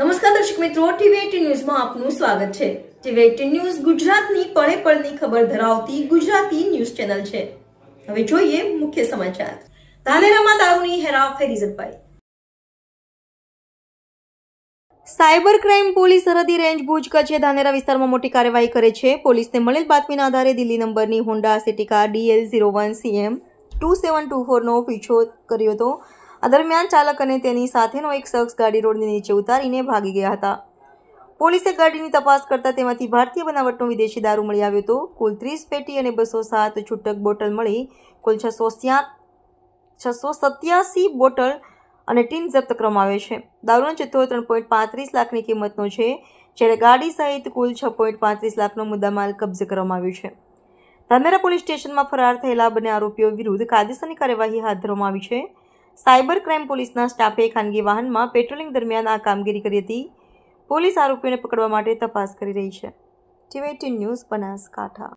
નમસ્કાર દર્શક મિત્રો, ટીવી ન્યૂઝમાં આપનું સ્વાગત છે. ટીવી ન્યૂઝ ગુજરાતની પળે પળની ખબર ધરાવતી ગુજરાતી ન્યૂઝ ચેનલ છે. હવે જોઈએ મુખ્ય સમાચાર. ધાનેરામાં દારૂની હેરાફેરી ઝડપાઈ. સાયબર ક્રાઇમ પોલીસ સરહદી રેન્જ ભુજ કચ્છે ધાનેરા વિસ્તારમાં મોટી કાર્યવાહી કરે છે. પોલીસને મળેલ બાતમીના આધારે દિલ્હી નંબરની Honda City car DL zero one CM two seven two ફોરનો પીછો કર્યો હતો. આ દરમિયાન ચાલક અને તેની સાથેનો એક શખ્સ ગાડી રોડની નીચે ઉતારીને ભાગી ગયા હતા. પોલીસે ગાડીની તપાસ કરતાં તેમાંથી ભારતીય બનાવટનો વિદેશી દારૂ મળી આવ્યો હતો. કુલ ત્રીસ પેટી અને બસો સાત છૂટક બોટલ મળી, કુલ છસો છસો સત્યાસી બોટલ અને ટીન જપ્ત કરવામાં આવે છે. દારૂનો જથ્થો ત્રણ પોઈન્ટ પાંત્રીસ લાખની કિંમતનો છે, જ્યારે ગાડી સહિત કુલ છ પોઈન્ટ પાંત્રીસ લાખનો મુદ્દામાલ કબજે કરવામાં આવ્યો છે. ધાનેરા પોલીસ સ્ટેશનમાં ફરાર થયેલા બંને આરોપીઓ વિરુદ્ધ કાયદેસરની કાર્યવાહી હાથ ધરવામાં આવી છે. સાયબર ક્રાઇમ પોલીસના સ્ટાફે ખાનગી વાહનમાં પેટ્રોલિંગ દરમિયાન આ કામગીરી કરી હતી. પોલીસ આરોપીઓને પકડવા માટે તપાસ કરી રહી છે. TV news Banaskantha.